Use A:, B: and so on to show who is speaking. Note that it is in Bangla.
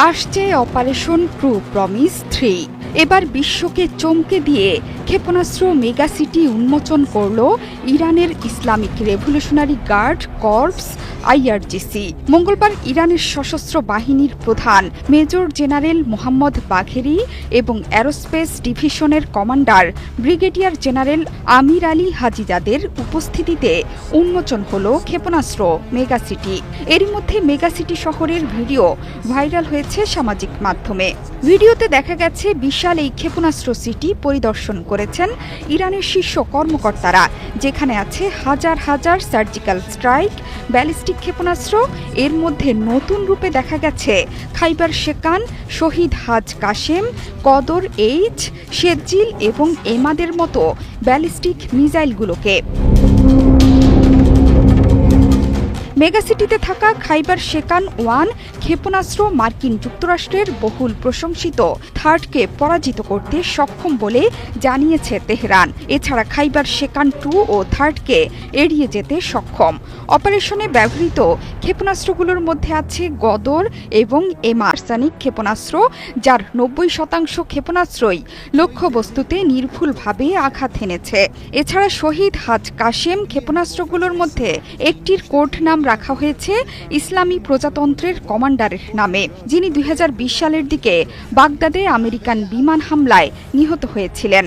A: আসছে অপারেশন ট্রু প্রমিস থ্রি এবার বিশ্বকে চমকে দিয়ে ক্ষেপণাস্ত্র মেগা সিটি উন্মোচন করল ইরানের Islamic revolutionary guard, corps, IRGC. মঙ্গলবার ইরানের সশস্ত্র বাহিনীর প্রধান, মেজর জেনারেল মোহাম্মদ বাঘেরি এবং অ্যারোস্পেস ডিভিশনের commander, brigadier general Amir Ali হাজিজাদের উপস্থিতিতে উন্মোচন হল ক্ষেপণাস্ত্র মেগা সিটি এরই মধ্যে মেগা সিটি শহরের ভিডিও ভাইরাল হয়েছে সামাজিক মাধ্যমে। ভিডিওতে দেখা গেছে বিশাল এই ক্ষেপণাস্ত্র সিটি পরিদর্শন করেছেন ইরানের শীর্ষ কর্মকর্তারা, যেখানে আছে হাজার হাজার সার্জিক্যাল স্ট্রাইক, ব্যালিস্টিক ক্ষেপণাস্ত্র, এর মধ্যে নতুন রূপে দেখা গেছে খাইবার শেকান, শহীদ হাজ কাশেম, কদর এইচ, শেরজিল এবং এমাদের মতো ব্যালিস্টিক মিসাইলগুলোকে। মেগাসিটিতে থাকা খাইবার শেকান ওয়ান ক্ষেপণাস্ত্র মার্কিন যুক্তরাষ্ট্রের বহুল প্রশংসিত। থার্ডকে পরাজিত করতে সক্ষম বলে জানিয়েছে তেহরান। এছাড়া খাইবার শেকান টু ও থার্ডকে এড়িয়ে যেতে সক্ষম। অপারেশনে ব্যবহৃত ক্ষেপণাস্ত্রগুলোর মধ্যে আছে গদর এবং এমারসানিক ক্ষেপণাস্ত্র, যার নব্বই শতাংশ ক্ষেপণাস্ত্রই লক্ষ্যবস্তুতে নির্ভুলভাবে আঘাত হেনেছে এছাড়া শহীদ হাজ কাশেম ক্ষেপণাস্ত্রগুলোর মধ্যে একটির কোড নাম রাখা হয়েছে ইসলামী প্রজাতন্ত্রের কমান্ডারের নামে, যিনি দুই হাজার বিশ সালের দিকে বাগদাদে আমেরিকান বিমান হামলায় নিহত হয়েছিলেন।